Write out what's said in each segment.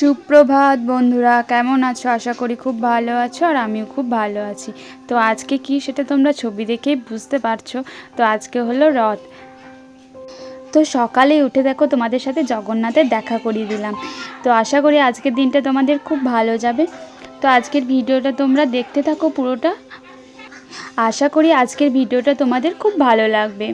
সুপ্রভাত বন্ধুরা, কেমন আছো? আশা করি খুব ভালো আছো আর আমিও খুব ভালো আছি। তো আজকে কি সেটা তোমরা ছবি দেখেই বুঝতে পারছ? তো আজকে হলো রথ। তো সকালে উঠে দেখো তোমাদের সাথে জগন্নাথের দেখা করিয়ে দিলাম। তো আশা করি আজকের দিনটা তোমাদের খুব ভালো যাবে। তো আজকের ভিডিওটা তোমরা দেখতে থাকো পুরোটা। আশা করি আজকের ভিডিওটা তোমাদের খুব ভালো লাগবে।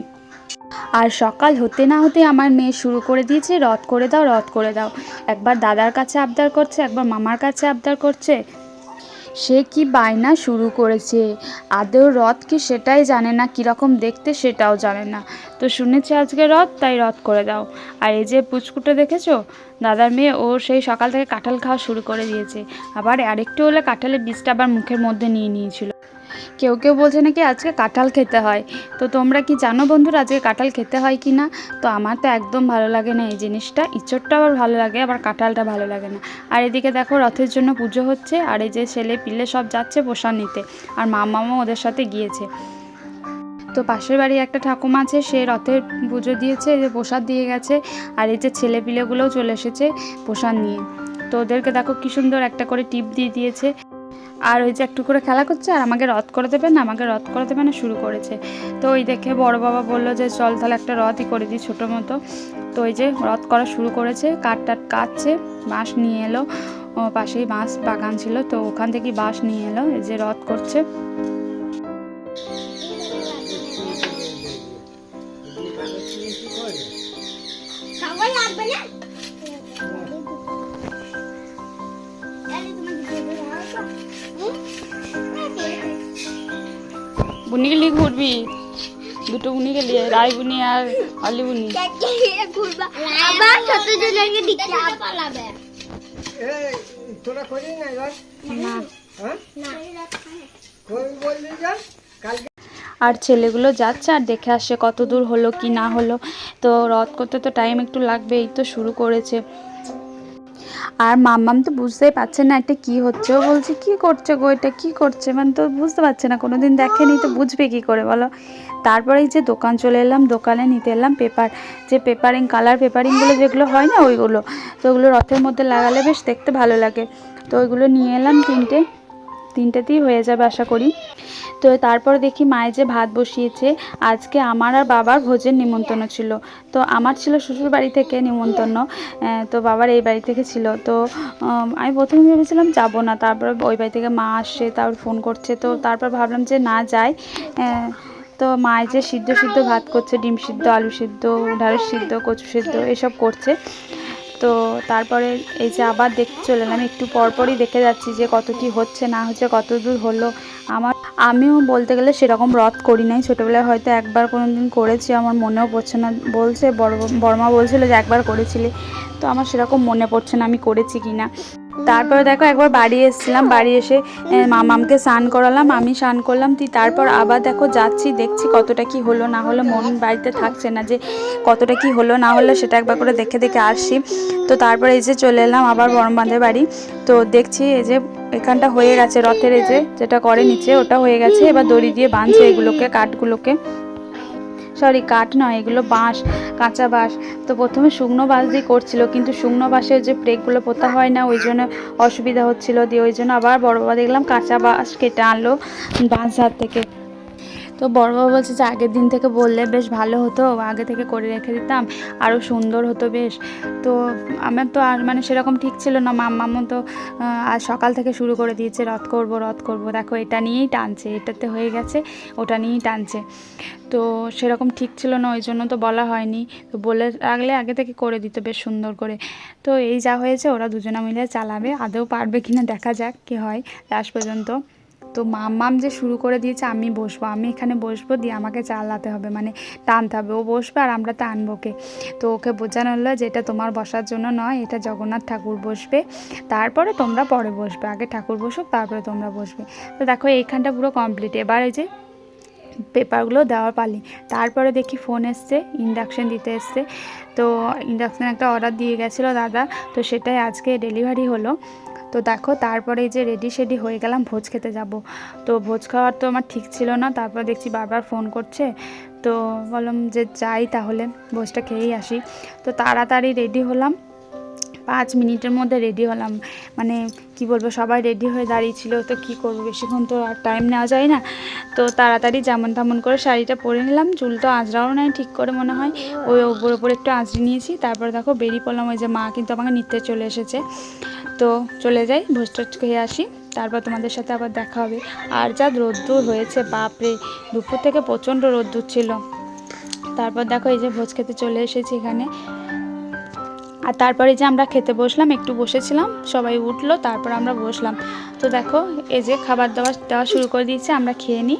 আর সকাল হতে না হতে আমার মেয়ে শুরু করে দিয়েছে, রথ করে দাও, রথ করে দাও। একবার দাদার কাছে আবদার করছে, একবার মামার কাছে আবদার করছে। সে কি বায়না শুরু করেছে? আদৌ রথ কি সেটাই জানে না, কীরকম দেখতে সেটাও জানে না। তো শুনেছি আজকে রথ, তাই রথ করে দাও। আর এই যে পুচকুটা দেখেছ? দাদার মেয়ে, ও সেই সকাল থেকে কাঁঠাল খাওয়া শুরু করে দিয়েছে। আবার আরেকটু হলে কাঁঠালের বীজটা আবার মুখের মধ্যে নিয়ে নিয়েছিল। কেউ কেউ বলছে নাকি আজকে কাঁঠাল খেতে হয়। তো তোমরা কি জানো বন্ধুরা আজকে কাঁঠাল খেতে হয় কি না তো আমার তো একদম ভালো লাগে না এই জিনিসটা। ইঁচড়টা আবার ভালো লাগে, আবার কাঁঠালটা ভালো লাগে না। আর এদিকে দেখো রথের জন্য পুজো হচ্ছে, আর এই যে ছেলে পিলে সব যাচ্ছে প্রসাদ নিতে। আর মা মামা ওদের সাথে গিয়েছে। তো পাশের বাড়ি একটা ঠাকুমা আছে, সে রথের পুজো দিয়েছে, এই যে প্রসাদ দিয়ে গেছে। আর এই যে ছেলে পিলেগুলোও চলে এসেছে প্রসাদ নিয়ে। তো ওদেরকে দেখো কি সুন্দর একটা করে টিপ দিয়ে দিয়েছে। আর ওই যে একটু করে খেলা করছে আর আমাকে রথ করে দেবে না, আমাকে রথ করে দেবে না, শুরু করেছে। তো ওই দেখে বড় বাবা বলল যে, চল তাহলে একটা রথই করে দিই ছোটো মতো। তো ওই যে রথ করা শুরু করেছে, কাঠ টাট কাটছে, বাঁশ নিয়ে এলো। ও পাশেই বাঁশ বাগান ছিল, তো ওখান থেকে বাঁশ নিয়ে এলো, এই যে রথ করছে। বুনিকে লিয়ে ঘুরবি। দুটো বুনিকে লিয়ে রায় বুনি আর অলি বুনি। চারটে নিয়ে ঘুরবা। আবার ছোট জনকে দিকে পালাবে। এই তোরা করিস না এবার। না। হ্যাঁ? না। কই বললি যা কালকে আর ছেলেগুলো যাচ্ছে আর দেখে আসছে কত দূর হলো কি না হলো। তো রথ করতে তো টাইম একটু লাগবে এই তো শুরু করেছে। আর মাম্মাম তো বুঝতেই পারছে না এটা কি হচ্ছে। ও বলছে, কি করছে গো এটা? কি করছে? মানে তো বুঝতে পারছে না কোনো দিন দেখেনি তো বুঝবে কি করে বলো। তারপরে যে দোকান চলে এলাম, দোকানে নিতে এলাম পেপার। যে পেপারিং, কালার পেপারিংগুলো যেগুলো হয় না ওইগুলো, তো ওগুলো রথের মধ্যে লাগালে বেশ দেখতে ভালো লাগে। তো ওইগুলো নিয়ে এলাম তিনটে। তিনটেতেই হয়ে যাবে, আশা করি। তো তারপর দেখি মায়ে যে ভাত বসিয়েছে, আজকে আমার আর বাবার ভোজের নিমন্ত্রণ ছিল। তো আমার ছিল শ্বশুর বাড়ি থেকে নিমন্ত্রণ তো বাবার এই বাড়ি থেকে ছিল। তো আমি প্রথমে ভেবেছিলাম যাব না, তারপর ওই বাড়ি থেকে মা আসছে তারপর ফোন করছে, তো তারপর ভাবলাম যে না যাই তো মায়ের যে সিদ্ধ সিদ্ধ ভাত করছে, ডিম সিদ্ধ, আলু সিদ্ধ ঢাঁড়স সিদ্ধ, কচু সিদ্ধ, এসব করছে। তো তারপরে এই যে আবার দেখতে চলে এলাম, একটু পরপরই দেখে যাচ্ছি যে কত কি হচ্ছে, না হচ্ছে কত দূর হলো। আমার, আমিও বলতে গেলে সেরকম রথ করি নাই। ছোটোবেলায় হয়তো একবার কোনো দিন করেছি, আমার মনেও পড়ছে না। বলছে, বড়, বড়মা বলছিল যে একবার করেছিলি। তো আমার সেরকম মনে পড়ছে না আমি করেছি কি না তারপরে দেখো একবার বাড়ি এসেছিলাম, বাড়ি এসে মামামকে স্নান করালাম, আমি স্নান করলাম তুই তারপর আবার দেখো যাচ্ছি, দেখছি কতটা কি হলো না হলো, মন বাড়িতে থাকছে না যে কতটা কি হলো না হলো, সেটা একবার করে দেখে দেখে আসছি। তো তারপরে এই যে চলে এলাম আবার বড়মাদের বাড়ি। তো দেখছি এই যে এখানটা হয়ে গেছে রথের এই যে, যেটা করে নিচে, ওটা হয়ে গেছে, এবার দড়ি দিয়ে বাঁধছে এগুলোকে, কাঠগুলোকে। সরি, কাঠ নয়, এগুলো বাঁশ, কাঁচা বাঁশ। তো প্রথমে শুকনো বাঁশ দিয়ে করছিল, কিন্তু শুকনো বাঁশের যে প্রেকগুলো পোতা হয় না, ওই জন্য অসুবিধা হচ্ছিল দিয়ে ওই জন্য আবার বড় বাবা দেখলাম কাঁচা বাঁশ কেটে আনলো বাঁশ থেকে। তো বড় বাবা বলছে যে, আগের দিন থেকে বললে বেশ ভালো হতো, আগে থেকে করে রেখে দিতাম আরও সুন্দর হতো বেশ। তো আমার তো আর মানে সেরকম ঠিক ছিল না মাম্মামও তো আজ সকাল থেকে শুরু করে দিয়েছে, রথ করব রথ করব। দেখো, এটা নিয়েই টানছে, এটাতে হয়ে গেছে, ওটা নিয়েই টানছে। তো সেরকম ঠিক ছিল না, ওই জন্য তো বলা হয়নি। তো বলে রাখলে আগে থেকে করে দিত বেশ সুন্দর করে। তো এই যা হয়েছে, ওরা দুজনে মিলে চালাবে, আদৌ পারবে কিনা দেখা যাক কি হয়, লাস্ট পর্যন্ত। তো মাম্মাম যে শুরু করে দিয়েছে, আমি বসবো। আমি এখানে বসবো, দিয়ে আমাকে চালাতে হবে মানে টানতে হবে। ও বসবে আর আমরা টানবো ওকে। তো ওকে বোঝানো হলো যে এটা তোমার বসার জন্য নয়, এটা জগন্নাথ ঠাকুর বসবে। তারপরে তোমরা পরে বসবে, আগে ঠাকুর বসুক, তারপরে তোমরা বসবে। তো দেখো, এইখানটা পুরো কমপ্লিট এবার এই যে পেপারগুলো দেওয়ার পালি। তারপরে দেখি ফোন এসছে ইন্ডাকশান দিতে এসছে। তো ইন্ডাকশান একটা অর্ডার দিয়ে গেছিল দাদা, তো সেটাই আজকে ডেলিভারি হলো। তো দেখো, তারপরে যে রেডি সেডি হয়ে গেলাম, ভোজ খেতে যাব। তো ভোজ খাওয়ার তো আমার ঠিক ছিল না, তারপর দেখছি বারবার ফোন করছে। তো বললাম যে যাই তাহলে, ভোজটা খেয়েই আসি। তো তাড়াতাড়ি রেডি হলাম। পাঁচ মিনিটের মধ্যে রেডি হলাম। মানে কি বলব, সবাই রেডি হয়ে দাঁড়িয়েছিল তো কি করব? বেশিক্ষণ তো আর টাইম নেওয়া যায় না। তো তাড়াতাড়ি যেমন তেমন করে শাড়িটা পরে নিলাম। চুল তো আঁচড়াও নাই ঠিক করে মনে হয়। ওই ওপর ওপর একটু আঁচড়ে নিয়েছি। তারপর দেখো বেরিয়ে পড়লাম ওই যে মা কিন্তু আমাকে নিতে চলে এসেছে। তো চলে যাই, ভোজ খেয়ে আসি। তারপর তোমাদের সাথে আবার দেখা হবে। আর যা রোদ্দুর হয়েছে, বাপরে! দুপুর থেকে প্রচণ্ড রোদ্দুর ছিল। তারপর দেখো এই যে ভোজ খেতে চলে এসেছি এখানে। আর তারপরে যে আমরা খেতে বসলাম, একটু বসেছিলাম, সবাই উঠল, তারপর আমরা বসলাম। তো দেখো, এই যে খাবার দাবার দেওয়া শুরু করে দিয়েছে, আমরা খেয়ে নিই।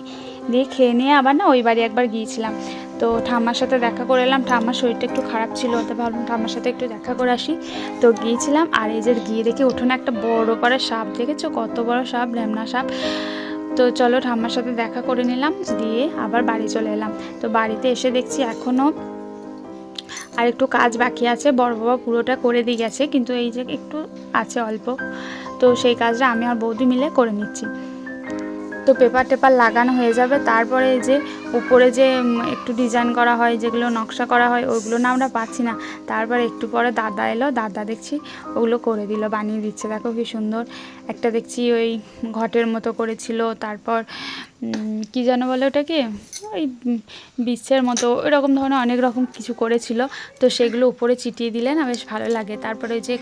দিয়ে খেয়ে নিয়ে আবার না ওই বাড়ি একবার গিয়েছিলাম। তো ঠাম্মার সাথে দেখা করে এলাম, ঠাম্মার শরীরটা একটু খারাপ ছিল তো ভাবলাম ঠাম্মার সাথে একটু দেখা করে আসি। তো গিয়েছিলাম, আর এই যে গিয়ে দেখি উঠোনে একটা বড় করে সাপ, দেখেছ? কত বড় সাপ ল্যামনা সাপ। তো চলো ঠাম্মার সাথে দেখা করে নিলাম, দিয়ে আবার বাড়ি চলে এলাম। তো বাড়িতে এসে দেখছি এখনও আর একটু কাজ বাকি আছে, বড় বাবা পুরোটা করে দিয়ে গেছে, কিন্তু এই যে একটু আছে অল্প। তো সেই কাজটা আমি আর বৌদি মিলে করে নিচ্ছি। তো পেপার টেপার লাগানো হয়ে যাবে, তারপরে যে উপরে যে একটু ডিজাইন করা হয়, যেগুলো নকশা করা হয় ওগুলো না আমরা পাচ্ছি না। তারপর একটু পরে দাদা এলো, দাদা দেখছি ওগুলো করে দিল, বানিয়ে দিচ্ছে। দেখো কি সুন্দর। একটা দেখছি ওই ঘটের মতো করেছিল, তারপর কি যেন বলে ওটাকে? ওই বিশ্বের মতো, এরকম ধরনের অনেক রকম কিছু করেছিল। তো সেগুলো উপরে চিটিয়ে দিলে না বেশ ভালো লাগে। তারপরে ওই যে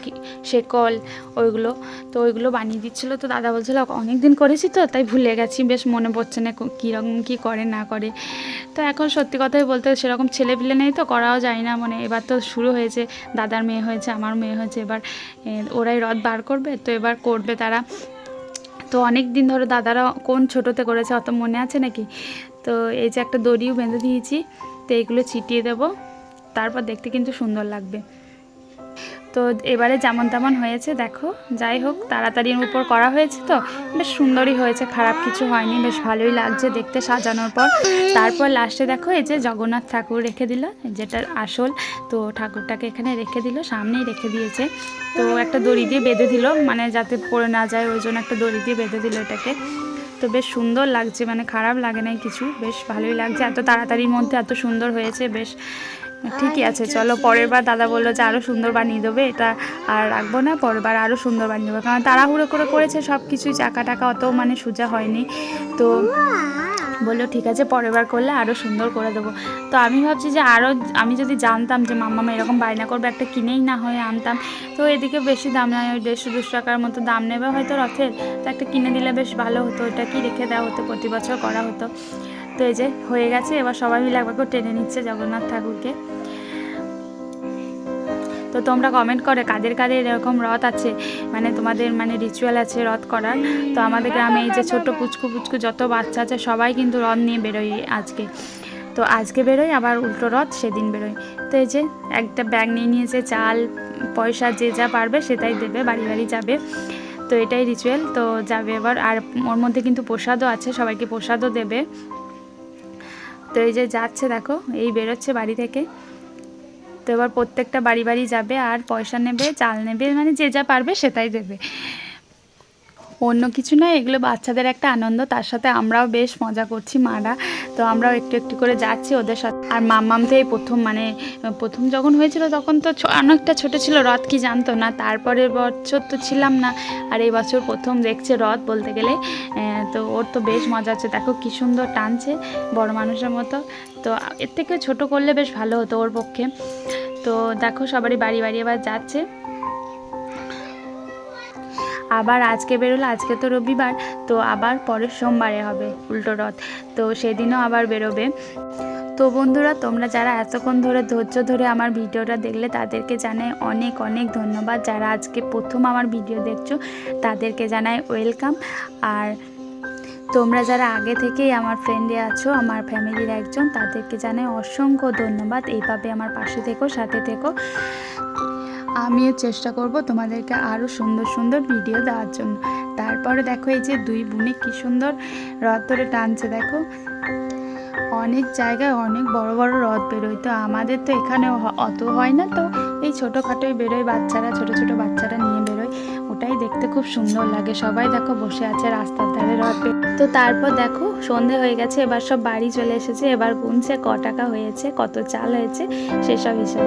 শেকল, ওইগুলো, তো ওইগুলো বানিয়ে দিচ্ছিল। তো দাদা বলছিল অনেক দিন করেছি তো, তাই ভুলে গেছি, বেশ মনে পড়ছে না কীরকম কী করে, না করে। তো এখন সত্যি কথাই বলতে সেরকম ছেলে পিলে নেই তো, করাও যায় না। মানে এবার তো শুরু হয়েছে, দাদার মেয়ে হয়েছে, আমার মেয়ে হয়েছে। এবার ওরাই রথ বার করবে, তো এবার করবে তারা। তো অনেক দিন ধরে দাদারা কোন ছোটোতে করেছে অত মনে আছে নাকি? তো এই যে একটা দড়িও বেঁধে দিয়েছি, তো এইগুলো ছিটিয়ে দেবো। তারপর দেখতে কিন্তু সুন্দর লাগবে। তো এবারে যেমন তেমন হয়েছে, দেখো। যাই হোক, তাড়াতাড়ির উপর করা হয়েছে তো। বেশ সুন্দরই হয়েছে, খারাপ কিছু হয়নি, বেশ ভালোই লাগছে দেখতে সাজানোর পর। তারপর লাস্টে দেখো, এই যে জগন্নাথ ঠাকুর রেখে দিল যেটার আসল। তো ঠাকুরটাকে এখানে রেখে দিল, সামনেই রেখে দিয়েছে। তো একটা দড়ি দিয়ে বেঁধে দিল মানে যাতে পড়ে না যায়, ওই জন্য একটা দড়ি দিয়ে বেঁধে দিল এটাকে। তো বেশ সুন্দর লাগছে মানে খারাপ লাগে নাই কিছু, বেশ ভালোই লাগছে। এত তাড়াতাড়ির মধ্যে এত সুন্দর হয়েছে, বেশ ঠিকই আছে চলো পরের বার দাদা বলল যে আরও সুন্দর বানিয়ে দেবে এটা আর রাখব না পরের বার আরও সুন্দর বানিয়ে দেবে। কারণ তাড়াহুড়ো করে করেছে সব কিছুই চাকা টাকা অত মানে সোজা হয়নি। তো বলল ঠিক আছে পরের বার করলে আরও সুন্দর করে দেবো। তো আমি ভাবছি যে আরও আমি যদি জানতাম যে মাম্মা এরকম বায়না করবে একটা কিনেই না হয়ে আনতাম। তো এদিকে বেশি দাম নয় ওই দেড়শো দুশো টাকার মতো দাম নেবে হয়তো রথের। তো একটা কিনে দিলে বেশ ভালো হতো ওটা কি রেখে দেওয়া হতো প্রতি বছর করা হতো। তো এই যে হয়ে গেছে, এবার সবাই মিলে একবার করে টেনে নিচ্ছে জগন্নাথ ঠাকুরকে। তো তোমরা কমেন্ট করে কাদের কাদের এরকম রথ আছে মানে তোমাদের মানে রিচুয়াল আছে রথ করার। তো আমাদের গ্রামে এই যে ছোট পুচকু পুচকু যত বাচ্চা আছে, সবাই কিন্তু রথ নিয়ে বেরোয় আজকে। তো আজকে বেরোয়, আবার উল্টো রথ সেদিন বেরোয়। তো এই যে একটা ব্যাগ নিয়ে নিয়েছে, চাল, পয়সা যে যা পারবে সেটাই দেবে, বাড়ি বাড়ি যাবে। তো এটাই রিচুয়াল তো যাবে এবার। আর ওর মধ্যে কিন্তু প্রসাদও আছে, সবাইকে প্রসাদও দেবে। তো এই যে যাচ্ছে দেখো, এই বেরোচ্ছে বাড়ি থেকে। তো এবার প্রত্যেকটা বাড়ি বাড়ি যাবে, আর পয়সা নেবে, চাল নেবে মানে যে যা পারবে সেটাই দেবে। অন্য কিছু নয় এগুলো বাচ্চাদের একটা আনন্দ, তার সাথে আমরাও বেশ মজা করছি মারা। তো আমরাও একটু একটু করে যাচ্ছি ওদের সাথে। আর মাম্মাম তো এই প্রথম মানে প্রথম যখন হয়েছিল তখন তো অনেকটা ছোট ছিল, রথ কি জানতো না। তারপরের বছর তো ছিলাম না। আর এই বছর প্রথম দেখছে রথ বলতে গেলে। তো ওর তো বেশ মজা হচ্ছে। দেখো কি সুন্দর টানছে বড় মানুষের মতো। তো এর থেকে ছোট করলে বেশ ভালো হতো ওর পক্ষে। তো দেখো সবারই বাড়ি বাড়ি এবার যাচ্ছে। আবার আজকে বেরোলো, আজকে তো রবিবার, তো আবার পরের সোমবারে হবে উল্টো রথ। তো সেদিনও আবার বেরোবে। তো বন্ধুরা, তোমরা যারা এতক্ষণ ধরে, ধৈর্য ধরে আমার ভিডিওটা দেখলে, তাদেরকে জানাই অনেক অনেক ধন্যবাদ। যারা আজকে প্রথম আমার ভিডিও দেখছ, তাদেরকে জানাই ওয়েলকাম। আর তোমরা যারা আগে থেকেই আমার ফ্রেন্ডে আছো, আমার ফ্যামিলির একজন, তাদেরকে জানাই অসংখ্য ধন্যবাদ। এইভাবে আমার পাশে থেকো, সাথে থেকো। আমিও চেষ্টা করব তোমাদেরকে আরও সুন্দর সুন্দর ভিডিও দেওয়ার জন্য। তারপরে দেখো এই যে দুই বোনে কি সুন্দর রথ ধরে টানছে, দেখো। অনেক জায়গায় অনেক বড় বড় রথ বেরোয়, তো আমাদের তো এখানে অত হয় না তো। এই ছোটোখাটোই বেরোয়, বাচ্চারা, ছোট ছোট বাচ্চারা নিয়ে বেরোয়। ওটাই দেখতে খুব সুন্দর লাগে। সবাই দেখো বসে আছে রাস্তার ধারে রথ তো তারপর দেখো সন্ধে হয়ে গেছে, এবার সব বাড়ি চলে এসেছে, এবার গুনছে, ক টাকা হয়েছে, কত চাল হয়েছে, সেসব হিসাব।